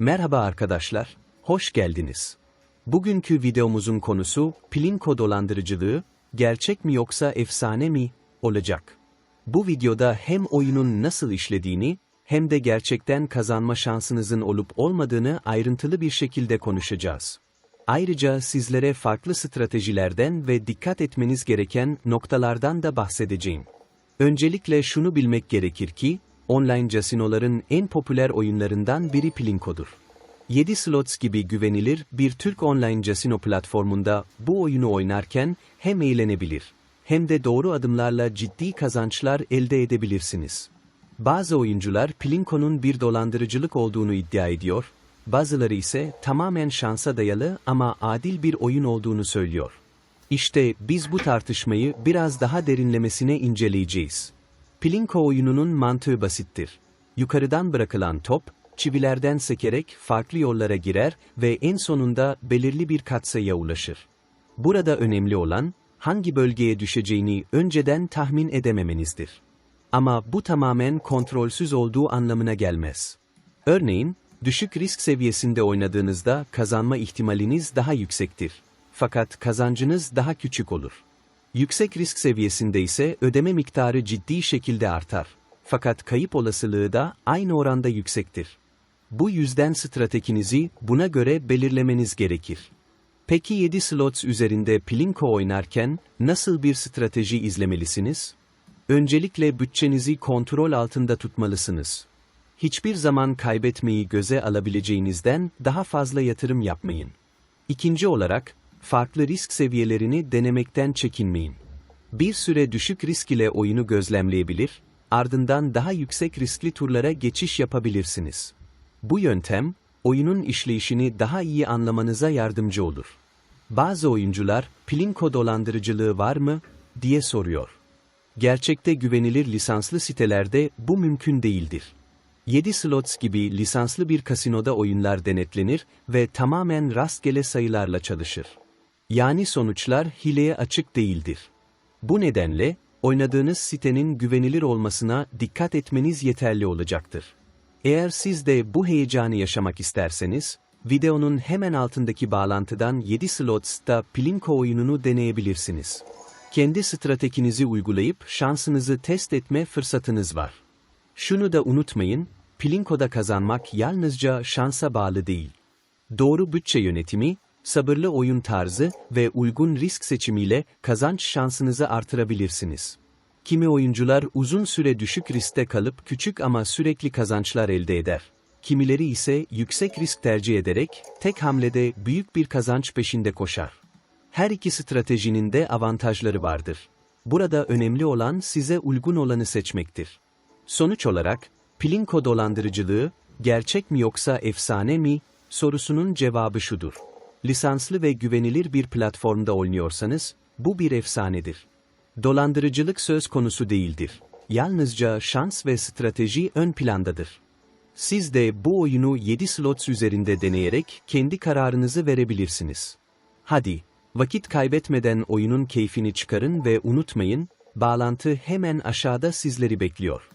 Merhaba arkadaşlar, hoş geldiniz. Bugünkü videomuzun konusu Plinko dolandırıcılığı, gerçek mi yoksa efsane mi olacak. Bu videoda hem oyunun nasıl işlediğini hem de gerçekten kazanma şansınızın olup olmadığını ayrıntılı bir şekilde konuşacağız. Ayrıca sizlere farklı stratejilerden ve dikkat etmeniz gereken noktalardan da bahsedeceğim. Öncelikle şunu bilmek gerekir ki, online casinoların en popüler oyunlarından biri Plinko'dur. 7 Slots gibi güvenilir bir Türk online casino platformunda bu oyunu oynarken hem eğlenebilir hem de doğru adımlarla ciddi kazançlar elde edebilirsiniz. Bazı oyuncular Plinko'nun bir dolandırıcılık olduğunu iddia ediyor, bazıları ise tamamen şansa dayalı ama adil bir oyun olduğunu söylüyor. İşte biz bu tartışmayı biraz daha derinlemesine inceleyeceğiz. Plinko oyununun mantığı basittir. Yukarıdan bırakılan top, çivilerden sekerek farklı yollara girer ve en sonunda belirli bir katsayıya ulaşır. Burada önemli olan, hangi bölgeye düşeceğini önceden tahmin edememenizdir. Ama bu tamamen kontrolsüz olduğu anlamına gelmez. Örneğin, düşük risk seviyesinde oynadığınızda kazanma ihtimaliniz daha yüksektir. Fakat kazancınız daha küçük olur. Yüksek risk seviyesinde ise ödeme miktarı ciddi şekilde artar. Fakat kayıp olasılığı da aynı oranda yüksektir. Bu yüzden stratejinizi buna göre belirlemeniz gerekir. Peki 7 slots üzerinde Plinko oynarken nasıl bir strateji izlemelisiniz? Öncelikle bütçenizi kontrol altında tutmalısınız. Hiçbir zaman kaybetmeyi göze alabileceğinizden daha fazla yatırım yapmayın. İkinci olarak, farklı risk seviyelerini denemekten çekinmeyin. Bir süre düşük risk ile oyunu gözlemleyebilir, ardından daha yüksek riskli turlara geçiş yapabilirsiniz. Bu yöntem, oyunun işleyişini daha iyi anlamanıza yardımcı olur. Bazı oyuncular, Plinko dolandırıcılığı var mı, diye soruyor. Gerçekte güvenilir lisanslı sitelerde bu mümkün değildir. 7 slots gibi lisanslı bir kasinoda oyunlar denetlenir ve tamamen rastgele sayılarla çalışır. Yani sonuçlar hileye açık değildir. Bu nedenle, oynadığınız sitenin güvenilir olmasına dikkat etmeniz yeterli olacaktır. Eğer siz de bu heyecanı yaşamak isterseniz, videonun hemen altındaki bağlantıdan 7 Slots'ta Plinko oyununu deneyebilirsiniz. Kendi stratejinizi uygulayıp şansınızı test etme fırsatınız var. Şunu da unutmayın, Plinko'da kazanmak yalnızca şansa bağlı değil. Doğru bütçe yönetimi, sabırlı oyun tarzı ve uygun risk seçimiyle kazanç şansınızı artırabilirsiniz. Kimi oyuncular uzun süre düşük riskte kalıp küçük ama sürekli kazançlar elde eder. Kimileri ise yüksek risk tercih ederek tek hamlede büyük bir kazanç peşinde koşar. Her iki stratejinin de avantajları vardır. Burada önemli olan size uygun olanı seçmektir. Sonuç olarak, Plinko dolandırıcılığı, gerçek mi yoksa efsane mi, sorusunun cevabı şudur. Lisanslı ve güvenilir bir platformda oynuyorsanız, bu bir efsanedir. Dolandırıcılık söz konusu değildir. Yalnızca şans ve strateji ön plandadır. Siz de bu oyunu 7 slots üzerinde deneyerek kendi kararınızı verebilirsiniz. Hadi, vakit kaybetmeden oyunun keyfini çıkarın ve unutmayın, bağlantı hemen aşağıda sizleri bekliyor.